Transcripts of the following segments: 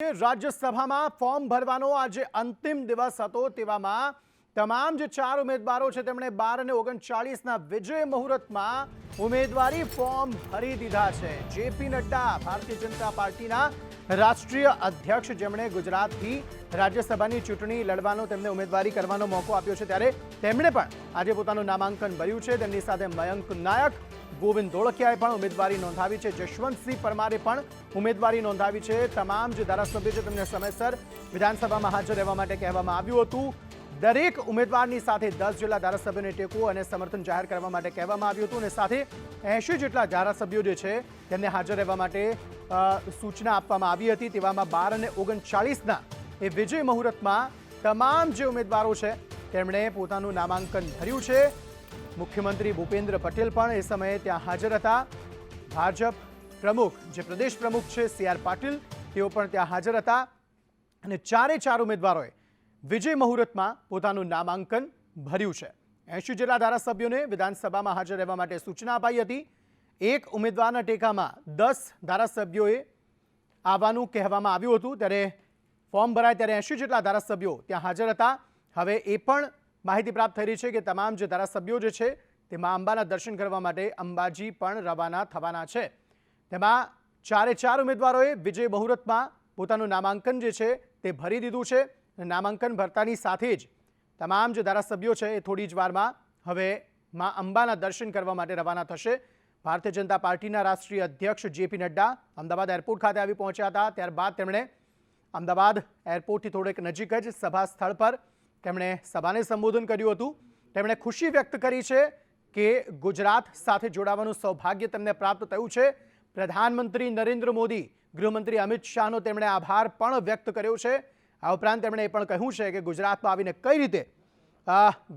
રાજ્યસભામાં ફોર્મ ભરવાનો આજે અંતિમ દિવસ હતો તેવામાં તમામ જે ચાર ઉમેદવારો છે તેમણે બાર અને ઓગણચાળીસના વિજય મુહૂર્તમાં ઉમેદવારી ફોર્મ ભરી દીધા છે. જેપી નડ્ડા ભારતીય જનતા પાર્ટીના રાષ્ટ્રીય અધ્યક્ષ જેમણે ગુજરાતથી રાજ્યસભાની ચૂંટણી લડવાનો તેમને ઉમેદવારી કરવાનો મોકો આપ્યો છે ત્યારે તેમણે પણ આજે પોતાનું નામાંકન ભર્યું છે. તેમની સાથે મયંક નાયક ગોવિંદ ધોળકિયાએ પણ ઉમેદવારી નોંધાવી છે. જશવંતસિંહ પરમારે પણ ઉમેદવારી નોંધાવી છે. તમામ જે ધારાસભ્યો છે તેમને સમયસર વિધાનસભામાં હાજર રહેવા માટે કહેવામાં આવ્યું હતું. દરેક ઉમેદવારની સાથે દસ જેટલા ધારાસભ્યોને ટેકો અને સમર્થન જાહેર કરવા માટે કહેવામાં આવ્યું હતું અને સાથે એંશી જેટલા ધારાસભ્યો જે છે તેમને હાજર રહેવા માટે સૂચના આપવામાં આવી હતી. તેવામાં બાર અને ઓગણચાળીસના એ વિજય મુહૂર્તમાં તમામ જે ઉમેદવારો છે તેમણે પોતાનું નામાંકન ભર્યું છે. મુખ્યમંત્રી ભૂપેન્દ્ર પટેલ પણ એ સમયે ત્યાં હાજર હતા. ભાજપ પ્રમુખ, જે પ્રદેશ પ્રમુખ છે, સી આર પાટીલ, તેઓ પણ ત્યાં હાજર હતા. અને ચારે ચાર ઉમેદવારોએ વિજય મુહૂર્તમાં પોતાનું નામાંકન ભર્યું છે. એંશી જેટલા ધારાસભ્યોને વિધાનસભામાં હાજર રહેવા માટે સૂચના અપાઈ હતી. એક ઉમેદવારના ટેકામાં દસ ધારાસભ્યોએ આવવાનું કહેવામાં આવ્યું હતું. ત્યારે ફોર્મ ભરાય ત્યારે એંશી જેટલા ધારાસભ્યો ત્યાં હાજર હતા. હવે એ પણ માહિતી પ્રાપ્ત થઈ રહી છે કે તમામ જે ધારાસભ્યો જે છે તે મા અંબાના દર્શન કરવા માટે અંબાજી પણ રવાના થવાના છે. તેમાં ચારે ચાર ઉમેદવારોએ વિજય મુહૂર્તમાં પોતાનું નામાંકન જે છે, તે ભરી દીધું છે નામાંકન ભરતાની સાથે જ તમામ જે ધારાસભ્યો છે, એ થોડી જ વારમાં હવે મા અંબાના દર્શન કરવા માટે રવાના થશે. ભારતીય જનતા પાર્ટીના રાષ્ટ્રીય અધ્યક્ષ જેપી નડ્ડા અમદાવાદ એરપોર્ટ ખાતે આવી પહોંચ્યા હતા. ત્યારબાદ તેમણે અમદાવાદ એરપોર્ટથી થોડેક નજીક જ સભા સ્થળ પર તેમણે સભાને સંબોધન કર્યું હતું. તેમણે ખુશી વ્યક્ત કરી છે કે ગુજરાત સાથે જોડાવાનું સૌભાગ્ય તેમને પ્રાપ્ત થયું છે. પ્રધાનમંત્રી નરેન્દ્ર મોદી, ગૃહમંત્રી અમિત શાહનો તેમણે આભાર પણ વ્યક્ત કર્યો છે. આ ઉપરાંત તેમણે એ પણ કહ્યું છે કે ગુજરાતમાં આવીને કઈ રીતે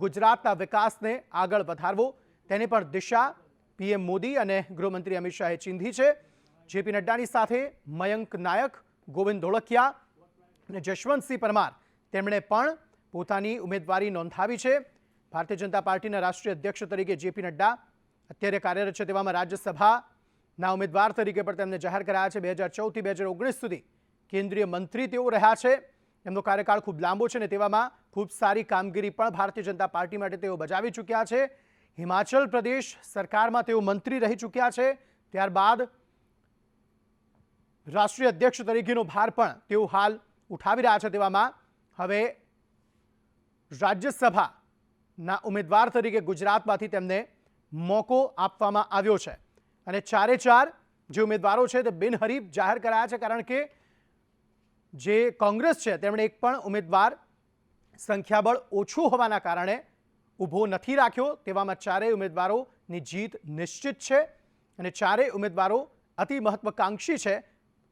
ગુજરાતના વિકાસને આગળ વધારવો, તેની પણ દિશા પીએમ મોદી અને ગૃહમંત્રી અમિત શાહે ચીંધી છે. જેપી નડ્ડાની સાથે મયંક નાયક, ગોવિંદ ધોળકિયા અને જશવંતસિંહ પરમાર તેમણે પણ પોતાની ઉમેદવારી નોંધાવી છે. ભારતીય જનતા પાર્ટીના રાષ્ટ્રીય અધ્યક્ષ તરીકે જેપી નડ્ડા અત્યારે કાર્યરત છે તેવામાં રાજ્યસભાના ઉમેદવાર તરીકે પણ તેમને જાહેર કરાયા છે. બે હજાર ચૌદથી બે હજાર ઓગણીસ સુધી કેન્દ્રીય મંત્રી તેઓ રહ્યા છે. એમનો કાર્યકાળ ખૂબ લાંબો છે ને તેવામાં ખૂબ સારી કામગીરી પણ ભારતીય જનતા પાર્ટી માટે તેઓ બજાવી ચૂક્યા છે. હિમાચલ પ્રદેશ સરકારમાં તેઓ મંત્રી રહી ચૂક્યા છે. ત્યારબાદ રાષ્ટ્રીય અધ્યક્ષ તરીકેનો ભાર પણ તેઓ હાલ ઉઠાવી રહ્યા છે તેવામાં. હવે રાજ્યસભાના ઉમેદવાર તરીકે ગુજરાતમાંથી તેમને મોકો આપવામાં આવ્યો છે. અને ચારે ચાર જે ઉમેદવારો છે તે બિનહરીફ જાહેર કરાયા છે કારણ કે જે કોંગ્રેસ છે તેમણે એક પણ ઉમેદવાર સંખ્યાબળ ઓછું હોવાના કારણે ઊભો નથી રાખ્યો. તેવામાં ચારેય ઉમેદવારોની જીત નિશ્ચિત છે અને ચારેય ઉમેદવારો અતિ મહત્વકાંક્ષી છે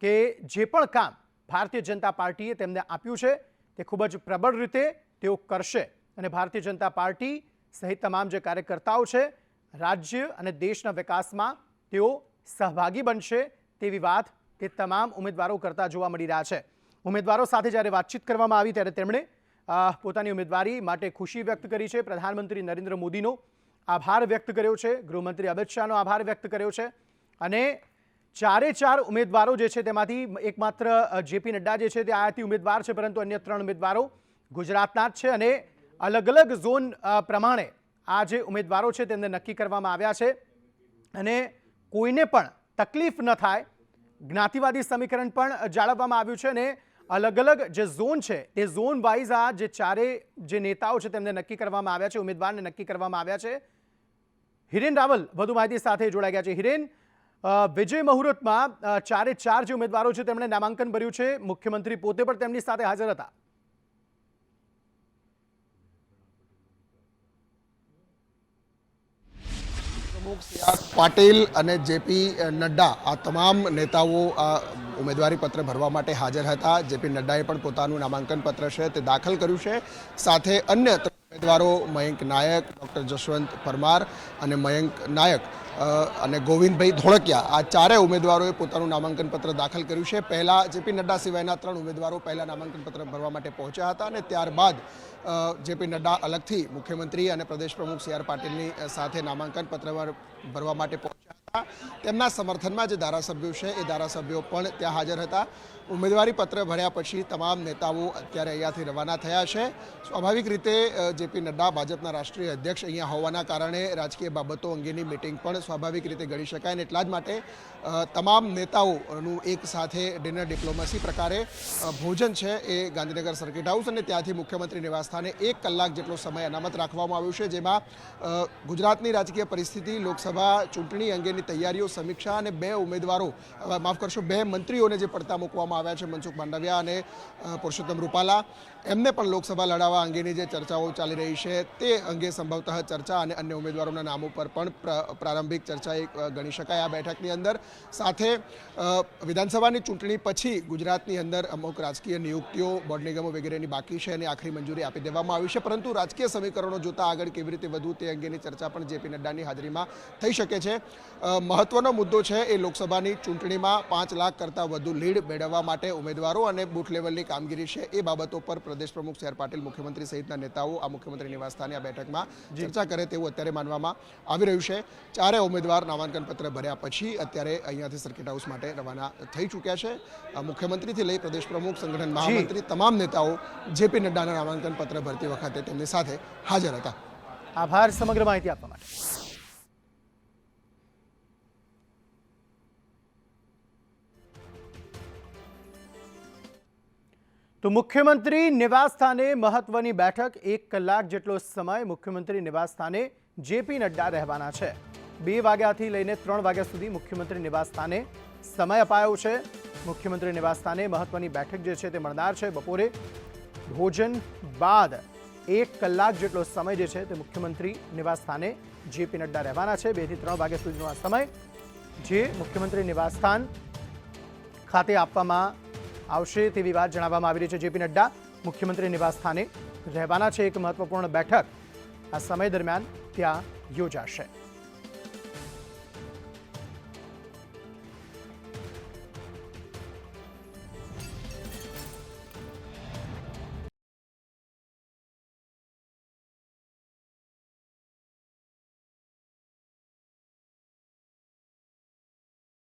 કે જે પણ કામ ભારતીય જનતા પાર્ટીએ તેમને આપ્યું છે તે ખૂબ જ પ્રબળ રીતે તેઓ કરશે. અને ભારતીય જનતા પાર્ટી સહિત તમામ જે કાર્યકર્તાઓ છે, રાજ્ય અને દેશના વિકાસમાં તેઓ સહભાગી બનશે તેવી વાત તે તમામ ઉમેદવારો કરતા જોવા મળી રહ્યા છે. ઉમેદવારો સાથે જ્યારે વાતચીત કરવામાં આવી ત્યારે તેમણે પોતાની ઉમેદવારી માટે ખુશી વ્યક્ત કરી છે. પ્રધાનમંત્રી નરેન્દ્ર મોદીનો આભાર વ્યક્ત કર્યો છે. ગૃહમંત્રી અમિત શાહનો આભાર વ્યક્ત કર્યો છે. અને ચારે ચાર ઉમેદવારો જે છે તેમાંથી એકમાત્ર જેપી નડ્ડા જે છે તે આયાતી ઉમેદવાર છે, પરંતુ અન્ય ત્રણ ઉમેદવારો ગુજરાતના જ છે અને અલગ અલગ ઝોન પ્રમાણે આ જે ઉમેદવારો છે તેમને નક્કી કરવામાં આવ્યા છે. અને કોઈને પણ તકલીફ ન થાય, જ્ઞાતિવાદી સમીકરણ પણ જાળવવામાં આવ્યું છે અને અલગ અલગ જે ઝોન છે તે ઝોન વાઇઝ આ જે ચારે જે નેતાઓ છે તેમને નક્કી કરવામાં આવ્યા છે, ઉમેદવારને નક્કી કરવામાં આવ્યા છે. હિરેન રાવલ વધુ માહિતી સાથે જોડાઈ ગયા છે. હિરેન વિજય મુહૂર્તમાં ચારે ચાર જે ઉમેદવારો છે તેમણે નામાંકન ભર્યું છે. મુખ્યમંત્રી પોતે પણ તેમની સાથે હાજર હતા. પ્રમુખ સી પાટીલ અને જેપી નડ્ડા, આ તમામ નેતાઓ ઉમેદવારી પત્ર ભરવા માટે હાજર હતા. જેપી નડ્ડાએ પણ પોતાનું નામાંકન પત્ર છે તે દાખલ કર્યું છે. સાથે અન્ય ઉમેદવારો મયંક નાયક, ડૉક્ટર જશવંત પરમાર અને મયંક નાયક અને ગોવિંદભાઈ ધોળકિયા. આ ચારેય ઉમેદવારોએ પોતાનું નામાંકન પત્ર દાખલ કર્યું છે. પહેલાં જેપી નડ્ડા સિવાયના ત્રણ ઉમેદવારો પહેલાં નામાંકનપત્ર ભરવા માટે પહોંચ્યા હતા અને ત્યારબાદ જેપી નડ્ડા અલગથી મુખ્યમંત્રી અને પ્રદેશ પ્રમુખ સી આર પાટીલની સાથે નામાંકન પત્ર ભરવા માટે પહોંચ્યા તેમના સમર્થનમાં જે ધારાસભ્યો છે, એ ધારાસભ્યો પણ ત્યાં હાજર હતા. ઉમેદવારી પત્ર ભર્યા પછી તમામ નેતાઓ અત્યારે અહીંયાથી રવાના થયા છે. સ્વાભાવિક રીતે જેપી નડ્ડા ભાજપના રાષ્ટ્રીય અધ્યક્ષ અહીંયા હોવાના કારણે રાજકીય બાબતો અંગેની મિટિંગ પણ સ્વાભાવિક રીતે ગણી શકાય અને એટલા જ માટે તમામ નેતાઓનું એક સાથે ડિનર ડિપ્લોમસી પ્રકારે ભોજન છે એ ગાંધીનગર સર્કિટ હાઉસ અને ત્યાંથી મુખ્યમંત્રી નિવાસસ્થાને એક કલાક જેટલો સમય અનામત રાખવામાં આવ્યો છે, જેમાં ગુજરાતની રાજકીય પરિસ્થિતિ, લોકસભા ચૂંટણી અંગેની તૈયારીઓ, સમીક્ષા અને બે ઉમેદવારો માફ કરશો, બે મંત્રીઓને જે પડતા મૂકવામાં આવ્યા છે મનસુખ માંડવિયા અને પુરુષોત્તમ રૂપાલા. એમને પણ લોકસભા લડાવવા અંગેની જે ચર્ચાઓ ચાલી રહી છે તે અંગે સંભવતઃ ચર્ચા અને અન્ય ઉમેદવારોના નામો પર પણ પ્ર- પ્રારંભિક ચર્ચા એક ગણી શકાય આ બેઠકની અંદર. સાથે વિધાનસભાની ચૂંટણી પછી ગુજરાતની અંદર અમુક રાજકીય નિયુક્તિઓ, બોર્ડ નિગમો વગેરેની બાકી છે અને આખરી મંજૂરી આપી દેવામાં આવી છે. પરંતુ રાજકીય સમીકરણો જોતા આગળ કેવી રીતે વધવું તે અંગેની ચર્ચા પણ જેપી નડ્ડાની હાજરીમાં થઈ શકે છે. મહત્વનો મુદ્દો છે એ લોકસભાની ચૂંટણીમાં પાંચ લાખ કરતાં વધુ લીડ મેળવવા માટે ઉમેદવારો અને બૂથ લેવલની કામગીરી છે. એ બાબતો પર પ્રદેશ પ્રમુખ સી પાટીલ મુખ્યમંત્રી સહિતના નેતાઓ આ મુખ્યમંત્રી નિવાસસ્થાને આ બેઠકમાં ચર્ચા કરે તેવું અત્યારે માનવામાં આવી રહ્યું છે. ચારે ઉમેદવાર નામાંકન પત્ર ભર્યા પછી અત્યારે અહીંયાથી સર્કિટ હાઉસ માટે રવાના થઈ ચૂક્યા છે. મુખ્યમંત્રીથી લઈ પ્રદેશ પ્રમુખ સંગઠન મહામંત્રી તમામ નેતાઓ જેપી નડ્ડાના નામાંકન પત્ર ભરતી વખતે તેમની સાથે હાજર હતા. આભાર સમગ્ર માહિતી આપવા માટે. તો મુખ્યમંત્રી નિવાસ સ્થાને મહત્વની બેઠક એક કલાક જેટલો સમય મુખ્યમંત્રી નિવાસ સ્થાને જેપી નડ્ડા રહેવાના છે. બે વાગ્યાથી લઈને ત્રણ વાગ્યા સુધી મુખ્યમંત્રી નિવાસ સ્થાને સમય અપાયો છે. મુખ્યમંત્રી નિવાસ સ્થાને મહત્વની બેઠક જે છે તે મળનાર છે. બપોરે ભોજન બાદ એક કલાક જેટલો સમય જે છે તે મુખ્યમંત્રી નિવાસ સ્થાને જેપી નડ્ડા રહેવાના છે. બેથી ત્રણ વાગ્યા સુધીનો આ સમય જે મુખ્યમંત્રી નિવાસ સ્થાન ખાતે આપવામાં આવશે તેવી વાત જણાવવામાં આવી રહી છે જેપી નડ્ડા. મુખ્યમંત્રી નિવાસ સ્થાને રહેવાના છે એક મહત્વપૂર્ણ બેઠક. આ સમય દરમિયાન ત્યાં યોજાશે.